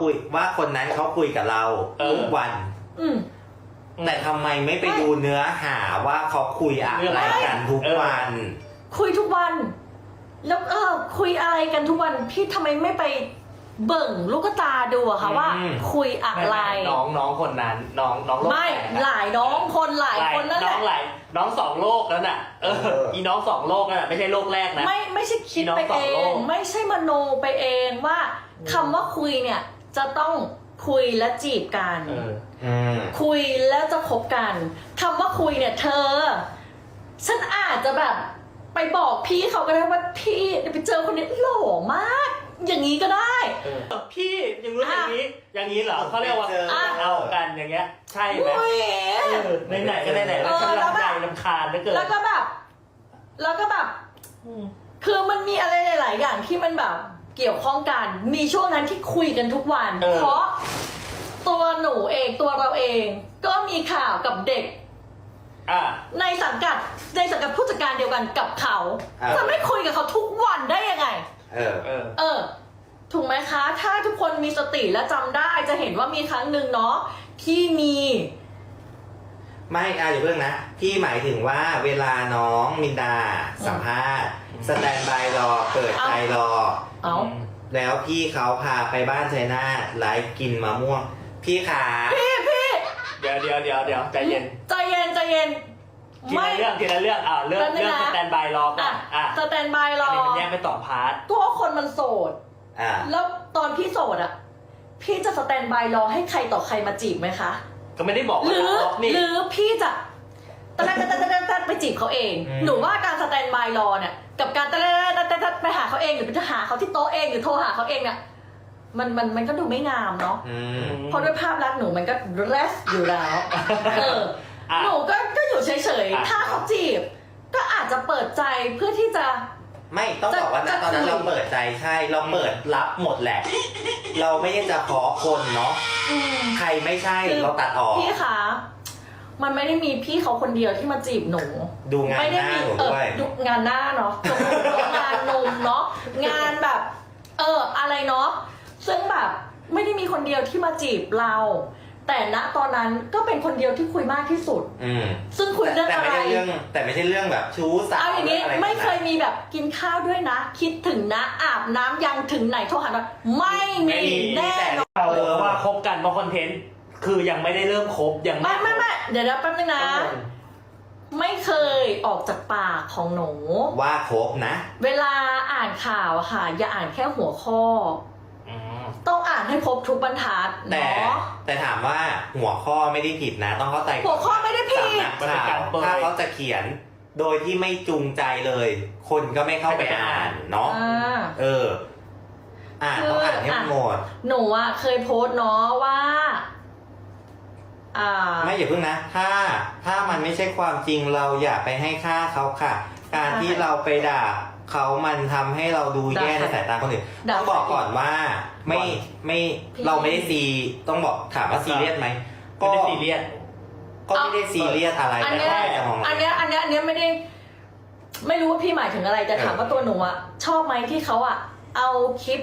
คุยว่าคนนั้นเขาคุยกับเราเออ ทุกวัน อืม แต่ทำไมไม่ไปไม่ดูเนื้อหาว่าเขาคุยอะไรกันทุกเออวัน คุยทุกวัน แล้วเออคุยอะไรกันทุกวัน พี่ทำไมไม่ไปเบิ่งลูกตาดูอะคะว่า อืม คุยอะไรน้องน้องคนนั้น น้องน้องโลกไม่แตกอะหลายน้องคนหลายหลายคนนั่นแหน้อละ งหลายน้องสองโลกแล้วน่ะเออเอออี อีน้องสองโลกนั่นน่ะไม่ใช่โลกแรกนะ ไม่ไม่ใช่คิดพี่น้องไปสอเองโลง ก ไม่ใช่มโนไปเองว่าคำว่าคุยเนี่ย จะต้องคุยและจีบกัน เอออืมคุยแล้วจะคบกันคำว่าคุยเนี่ยเธอ ฉันอาจจะแบบไปบอกพี่เขาก็ได้ว่าพี่ไปเจอคนนี้หล่อมาก อย่างนี้ก็ได้ เออ พี่อย่างรู้อย่างนี้ อย่างนี้เหรอเขาเรียกว่าเจอเอากันอย่างเงี้ย ใช่ไหมโอ้ยเออไหนๆก็ไหนๆแล้วเออฉันแล้วรำแบใจบรำคาญเหลือเกินแล้วก็แบบ แล้วก็แบบคือมันมีอะไรหลาย ๆ อย่างที่มันแบบ เกี่ยวข้องกัน มีช่วงนั้นที่คุยกันทุกวัน เออ เพราะตัวหนูเองตัวเราเอง ก็มีข่าวกับเด็ก อะ ในสังกัดในสังกัดผู้จัดการเดียวกันกับเขาอ่าจะไม่คุยกับเขาทุกวันได้ยังไง เออ เออ เออ ถูกไหมคะ ถ้าทุกคนมีสติและจำได้จะเห็นว่ามีครั้งหนึ่งเนาะที่มีไม่อะอย่าเพิ่งนะ พี่หมายถึงว่าเวลาน้องมินดาสัมภาษณ์ สแตนบายรอเปิดใจรอ เอาแล้วพี่เขาพาไปบ้านชัยนาทไลฟ์กินมะม่วง พี่ขา พี่พี่เดี๋ยวเดี๋ยวเดี๋ยวเดี๋ยวใจเย็นใจเย็นใจเย็น ทีไม่ละเรื่องทีละเรื่องอ่าเรื่องแป๊บนึงเรื่องนะสแตนบายรอก่ออะนอะสแตนบายรอัอนนี้มันแยกเป็นสองพาร์ทตัวคนมันโสด อ่า แล้วตอนพี่โสดอะพี่จะสแตนบายรอให้ใครต่อใครมาจีบไหมคะ ก็ไม่ได้บอกหว่ารือล็อกนี่ หรือพี่จะตะแตะตะแตะตะแตะไปจีบเขาเอง อืม หนูว่าการสแตนบายรอเนี่ย กับการตะแตะตะแตะตะไปหาเขาเองหรือไปหาเขาที่โต๊ะเองหรือโทรหาเขาเองเนี่ยมันมันมันก็ดูไม่งามเนาะอืมเพราะด้วยภาพลักษณ์หนูมันก็เรสอยู่แล้วเอออะหนูก็ก็อยู่เฉยอะๆถ้าเขาจีบ ก็อาจจะเปิดใจเพื่อที่จะไม่ต้องบอกว่าจะนะตอนนั้นจะคุยเราเปิดใจใช่เราเปิดรับหมดแหละ เราไม่ได้จะขอคนเนาะอืมใครไม่ใช่คือเราตัดออกพี่คะ มันไม่ได้มีพี่เขาคนเดียวที่มาจีบหนู ดูงานไม่ได้หน้ามีหนูเออด้วยดูงานหน้าเนาะจมูกเนอะงานนมเนาะงานแบบ เอออะไรเนาะซึ่งแบบไม่ได้มีคนเดียวที่มาจีบเรา แต่ณตอนนั้นก็เป็นคนเดียวที่คุยมากที่สุด อืมซึ่งคุยเรื่องแต่อะไม่ไรใช่เรื่องแต่ไม่ใช่เรื่องแบบชู้สาวเอาอย่างนี้ะรไม่เคยมีแบบกินข้าวด้วยนะ คิดถึงนะอาบน้ำยังถึงไหนโทรหาเราไม่มีแน่นอน เราว่าคบกันเพราะคอนเทนต์ คือยังไม่ได้เริ่มคบยังไม่ไม่ไม่เดี๋ยวนะแป๊บนึงนะ ไม่เคยออกจากปากของหนู ว่าครบนะเวลาอ่านข่าวอะค่ะ อย่าอ่านแค่หัวข้อ อืมต้องอ่านให้ครบทุกบรรทัดแต่เนาะ แต่ถามว่าหัวข้อไม่ได้ผิดนะ ต้องเข้าใจหัวข้อไม่ได้ผิด สำนักข่าวถ้าเขาจะเขียนโดยที่ไม่จูงใจเลย คนก็ไม่เข้าไปอ่านเนาะ อ่า เออ อ่านต้องอ่านให้มันหมด หนูอะเคยโพสต์เนาะว่า อ่าไม่อย่าเพิ่งนะ ถ้าถ้ามันไม่ใช่ความจริงเราอย่าไปให้ค่าเขาค่ะ การที่เราไปด่าเขามันทำให้เราดูแย่ในด่าใครสายตาคนอื่นด่าต้องบอกก่อนว่าไม่ก่อนไม่พี่ เราไม่ได้ซีต้องบอกถามว่าซีเรียสไหมไม่ได้ซีเรียส ก็ไม่ได้ซีเรียสอะไรอันแต่เนี้ยแค่จะมองอันเนี้ยอันเนี้ยอันเนี้ยไม่ได้ ไม่รู้ว่าพี่หมายถึงอะไรแต่ถามว่าตัวหนูอะชอบไหมที่เขาอะเอาคลิป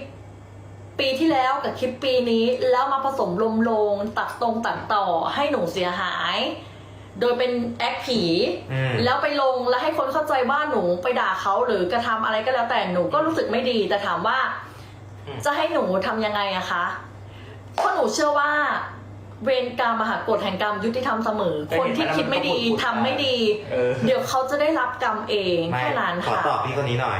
ปีที่แล้วกับคลิปปีนี้แล้วมาผสมลมลง ตัดตรงตัดต่อให้หนูเสียหาย โดยเป็นแอคผี อืม แล้วไปลงแล้วให้คนเข้าใจว่าหนูไปด่าเขาหรือกระทำอะไรก็แล้วแต่หนูก็รู้สึกไม่ดี แต่ถามว่า อืม จะให้หนูทำยังไงอะคะเพราะหนูเชื่อว่า เวรกรรมมหากฎแห่งกรรมยุติธรรมเสมอ คนที่คิดไม่ดีทำไม่ดี เออเดี๋ยวเขาจะได้รับกรรมเองไม่แค่นั้นขอค่ะ ตอบพี่คนนี้หน่อย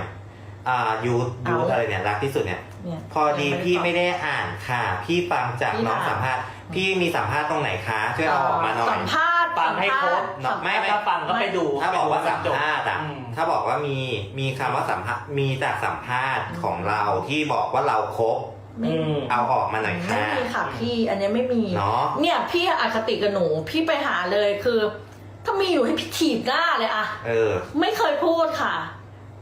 อ่ายูยูเอาอะไรเนี่ยรักที่สุดเนี่ย เนี่ยพอดีพี่ไม่ได้อ่านค่ะ พี่ฟังจากพี่น้องอ่านสัมภาษณ์พี่มีสัมภาษณ์ตรงไหนคะช่วยเอาออกมาหน่อยสัมภาษณ์ฟังให้ครบ สัมภาษณ์ ไม่ไม่ ถ้าฟังก็ไปดูถ้าบอกว่าสัมภาษณ์อะอืม ถ้าบอกว่ามีมีคำว่าสัมภาษณ์มีจากสัมภาษณ์ของเราที่บอกว่าเราครบไม่อืม เอาออกมาหน่อยไม่ค่ะมีค่ะพี่อันเนี้ยไม่มี เนาะ เนี่ยพี่อคติกับหนูพี่ไปหาเลยคือ ถ้ามีอยู่ให้พี่ถีบหน้าเลยอะเออ ไม่เคยพูดค่ะ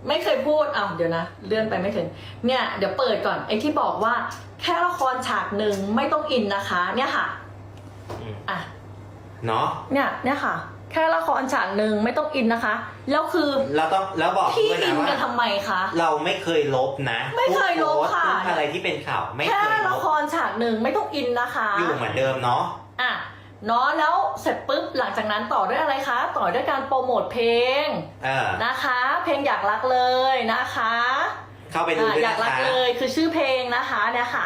ไม่เคยพูดอ้าวเดี๋ยวนะ เลื่อนไปไม่ถึง เนี่ย เดี๋ยวเปิดก่อนไอ้ที่บอกว่า แค่ละครฉากหนึ่งไม่ต้องอินนะคะ เนี่ยค่ะอืมอะเนาะเนี่ยเนี่ยค่ะ แค่ละครฉากหนึ่งไม่ต้องอินนะคะ แล้วคือเราต้องแล้วบอกพี่ด้วยอินะนว่ากันทำไมคะ เราไม่เคยลบนะไม่เคยลบทุกโพสต์ค่ะทุกอะไรที่เป็นข่าวไม่แค่เคยลละบครฉากหนึ่งไม่ต้องอินนะคะ อยู่เหมือนเดิมเนาะ อะ เนาะแล้วเสร็จปุ๊บหลังจากนั้นต่อด้วยอะไรคะ ต่อด้วยการโปรโมทเพลงเออนะคะ เพลงอยากรักเลยนะคะเข้าไปดูอะด้วยอยากนะรักคะเลยคือชื่อเพลงนะคะเนี่ยค่ะ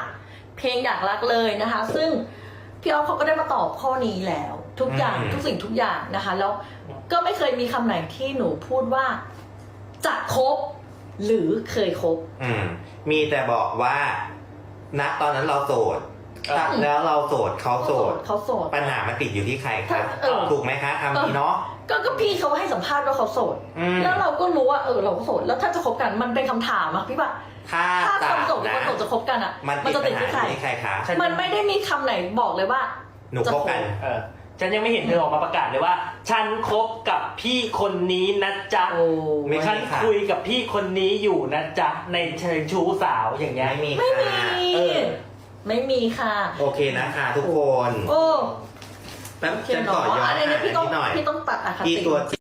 เพลงอยากรักเลยนะคะ ซึ่งพี่ออฟเขาก็ได้มาตอบข้อนี้แล้ว ทุกอย่างทุกสิ่งทุกอย่างนะคะ แล้วก็ไม่เคยมีคำไหนที่หนูพูดว่าจะคบหรือเคยคบ อืมมีแต่บอกว่าณตอนนั้นเราโสด เออแล้วเราโสดเขาโสด เขาโสด ปัญหามันติดอยู่ที่ใครคะเออถูกไหมคะคำนี้เนาะ ก็ก็พี่เขาให้สัมภาษณ์ว่าเขาโสด อืม แล้วเราก็รู้ว่าเออเราก็โสด แล้วถ้าจะคบกันมันเป็นคำถามอะพี่ว่าถ้าถ้าตาคนมโสดกับนะคนโสดจะคบกันอะมันติดจะปัติญดหาที่อใครยู่ที่ใครคะฉันมันไม่ได้มีคำไหนบอกเลยว่า หนูคบกันเออฉันยังไม่เห็นเธอออกมาประกาศเลยว่า ฉันคบกับพี่คนนี้นะจ๊ะโอ้ไม่ ฉันค่ะคุยกับพี่คนนี้อยู่นะจ๊ะในเชิงชู้สาวอย่างเงี้ย ไม่มี ไม่มีค่ะเออ ไม่มีค่ะ โอเคนะคะทุกคนโอ้แป๊บโเคฉันเนาะต่อยอดอะไรเนี่พี่ต้องยพี่ต้องตัดอะค่ะ ที่ตัวจริ